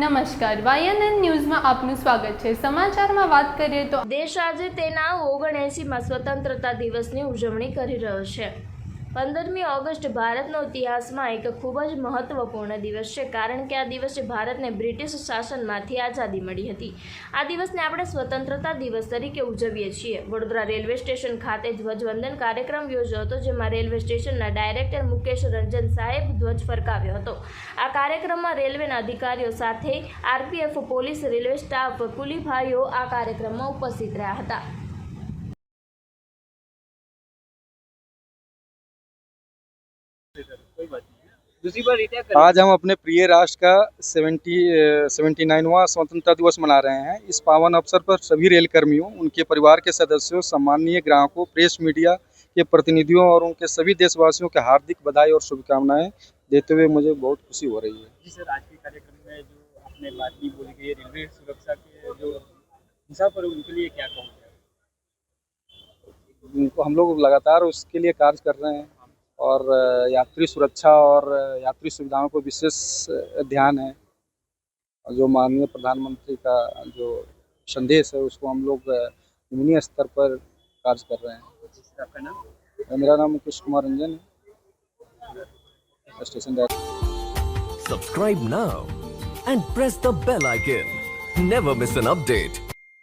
નમસ્કાર. વાયએનએન ન્યૂઝમાં આપનું સ્વાગત છે. સમાચારમાં વાત કરીએ તો દેશ આજે તેના ઓગણએંસીમાં સ્વતંત્રતા દિવસની ઉજવણી કરી રહ્યો છે. પંદરમી ઓગસ્ટ ભારતનો ઇતિહાસમાં એક ખૂબ જ મહત્વપૂર્ણ દિવસ છે, કારણ કે આ દિવસે ભારતને બ્રિટિશ શાસનમાંથી આઝાદી મળી હતી. આ દિવસને આપણે સ્વતંત્રતા દિવસ તરીકે ઉજવીએ છીએ. વડોદરા રેલવે સ્ટેશન ખાતે ધ્વજવંદન કાર્યક્રમ યોજ્યો હતો, જેમાં રેલવે સ્ટેશનના ડાયરેક્ટર મુકેશ રંજન સાહેબ ધ્વજ ફરકાવ્યો હતો. આ કાર્યક્રમમાં રેલવેના અધિકારીઓ સાથે આરપીએફ, પોલીસ, રેલવે સ્ટાફ, કુલીભાઈઓ આ કાર્યક્રમમાં ઉપસ્થિત રહ્યા હતા. आज हम अपने प्रिय राष्ट्र का सेवेंटी सेवेंटी नाइनवा स्वतंत्रता दिवस मना रहे हैं। इस पावन अवसर पर सभी रेल कर्मियों उनके परिवार के सदस्यों सम्मानीय ग्राहकों प्रेस मीडिया के प्रतिनिधियों और उनके सभी देशवासियों के हार्दिक बधाई और शुभकामनाएँ देते हुए मुझे बहुत खुशी हो रही है। जी सर आज के कार्यक्रम में जो आपने बात की बोली गई रेलवे सुरक्षा के जो मुसाफिर उनके लिए क्या कहोगे उनको हम लोग लगातार उसके लिए कार्य कर रहे हैं। और यात्री सुरक्षा और यात्री सुविधाओं को विशेष ध्यान है। जो माननीय प्रधानमंत्री का जो संदेश है उसको हम लोग जमीनी स्तर पर कार्य कर रहे हैं। आपका नाम? मेरा नाम मुकेश कुमार रंजन है। Station director Subscribe now and press the bell icon. Never miss an update.